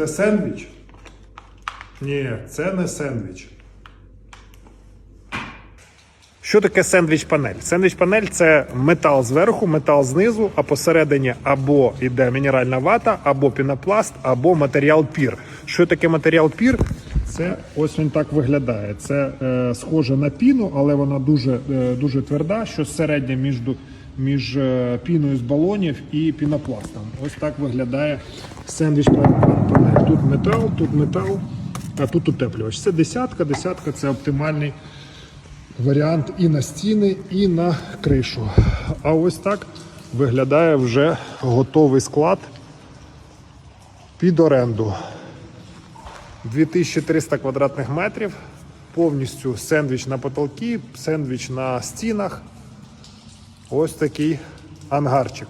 Це сендвіч? Ні, це не сендвіч. Що таке сендвіч-панель? Сендвіч-панель це метал зверху, метал знизу, а посередині або йде мінеральна вата, або пінопласт, або матеріал пір. Що таке матеріал пір? Це ось він так виглядає. Це е, схоже на піну, але вона дуже, е, дуже тверда, що середня між, між е, піною з балонів і пінопластом. Ось так виглядає сендвіч-панель. Тут метал, тут метал, а тут утеплювач. Це десятка, десятка це оптимальний варіант і на стіни, і на кришу. А ось так виглядає вже готовий склад під оренду. 2300 квадратних метрів, повністю сендвіч на потолки, сендвіч на стінах. Ось такий ангарчик.